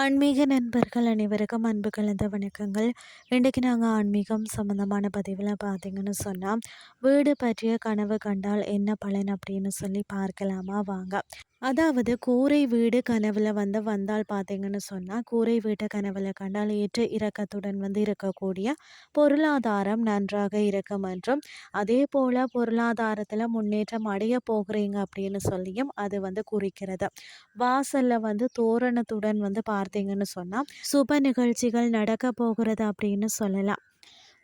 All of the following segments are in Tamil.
ஆன்மீக நண்பர்கள் அனைவருக்கும் அன்பு கலந்த வணக்கங்கள். இன்றைக்கு நாங்கள் ஆன்மீகம் சம்மந்தமான பதிவில் பார்த்தீங்கன்னு சொன்னால் வீடு பற்றிய கனவு கண்டால் என்ன பலன் அப்படின்னு சொல்லி பார்க்கலாமா? வாங்க. அதாவது கூரை வீடு கனவில் வந்து வந்தால் பார்த்தீங்கன்னு சொன்னால் கூரை வீட்டை கனவில் கண்டால் ஏற்ற இறக்கத்துடன் வந்து இருக்கக்கூடிய பொருளாதாரம் நன்றாக இருக்கும் என்றும் அதே போல் பொருளாதாரத்தில் முன்னேற்றம் அடைய போகிறீங்க அப்படின்னு சொல்லியும் அது வந்து குறிக்கிறது. வாசலில் வந்து தோரணத்துடன் வந்து பார்த்து பார்த்தீங்கன்னு சொன்னால் சுப நிகழ்ச்சிகள் நடக்க போகிறது அப்படின்னு சொல்லலாம்.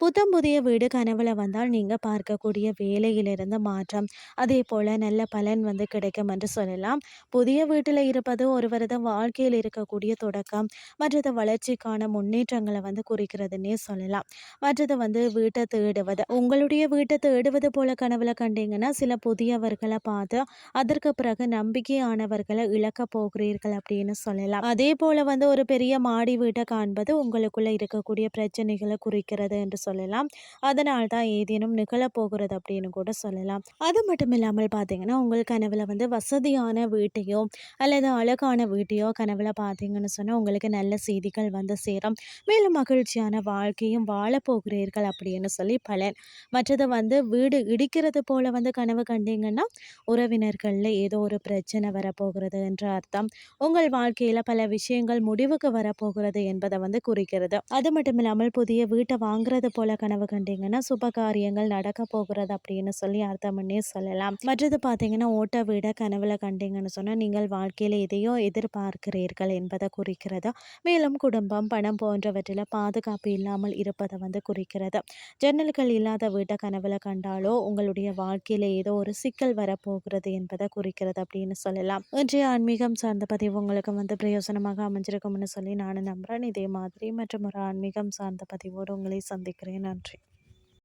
புத்தம் புதிய வீடு கனவுல வந்தால் நீங்கள் பார்க்கக்கூடிய வேலையிலிருந்து மாற்றம் அதே போல் நல்ல பலன் வந்து கிடைக்கும் என்று சொல்லலாம். புதிய வீட்டில் இருப்பது ஒருவரது வாழ்க்கையில் இருக்கக்கூடிய தொடக்கம் மற்றது வளர்ச்சிக்கான முன்னேற்றங்களை வந்து குறிக்கிறதுன்னே சொல்லலாம். மற்றது வந்து வீட்டை தேடுவது. உங்களுடைய வீட்டை தேடுவது போல கனவுல கண்டீங்கன்னா சில புதியவர்களை பார்த்து அதற்கு பிறகு நம்பிக்கையானவர்களை இழக்க போகிறீர்கள் அப்படின்னு சொல்லலாம். அதே போல வந்து ஒரு பெரிய மாடி வீட்டை காண்பது உங்களுக்குள்ள இருக்கக்கூடிய பிரச்சனைகளை குறிக்கிறது என்று சொல்லலாம். அதனால் தான் ஏதேனும் நிகழப்போகிறது அப்படின்னு கூட சொல்லலாம். அது மட்டும் இல்லாமல் பார்த்தீங்கன்னா உங்கள் கனவில் வந்து வசதியான வீட்டையோ அல்லது அழகான வீட்டையோ கனவில் பார்த்தீங்கன்னு சொன்னால் உங்களுக்கு நல்ல செய்திகள் வந்து சேரும். மேலும் மகிழ்ச்சியான வாழ்க்கையும் வாழப்போகிறீர்கள் அப்படின்னு சொல்லி பலன். மற்றது வந்து வீடு இடிக்கிறது போல வந்து கனவு கண்டீங்கன்னா உறவினர்களில் ஏதோ ஒரு பிரச்சனை வரப்போகிறது என்ற அர்த்தம். உங்கள் வாழ்க்கையில் பல விஷயங்கள் முடிவுக்கு வரப்போகிறது என்பதை வந்து குறிக்கிறது. அது மட்டும் இல்லாமல் புதிய வீட்டை வாங்குறது போல கனவு கண்டீங்கன்னா சுப காரியங்கள் நடக்க போகிறது அப்படின்னு சொல்லி அர்த்தம் பண்ணி சொல்லலாம். மற்றது பார்த்தீங்கன்னா ஓட்ட வீட கனவுல கண்டீங்கன்னு சொன்னால் நீங்கள் வாழ்க்கையில் எதையோ எதிர்பார்க்கிறீர்கள் என்பதை குறிக்கிறது? மேலும் குடும்பம் பணம் போன்றவற்றில் பாதுகாப்பு இல்லாமல் இருப்பதை வந்து குறிக்கிறது? ஜன்னல்கள் இல்லாத வீட்டை கனவுல கண்டாலோ உங்களுடைய வாழ்க்கையில் ஏதோ ஒரு சிக்கல் வரப்போகிறது என்பதை குறிக்கிறது அப்படின்னு சொல்லலாம். இன்றைய ஆன்மீகம் சார்ந்த பதிவு உங்களுக்கு வந்து பிரயோசனமாக அமைஞ்சிருக்கும்னு சொல்லி நானும் நம்புகிறேன் இதே மாதிரி மற்றும் ஒரு ஆன்மீகம் சார்ந்த பதிவோடு உங்களை சந்திக்கிறேன். நன்றி.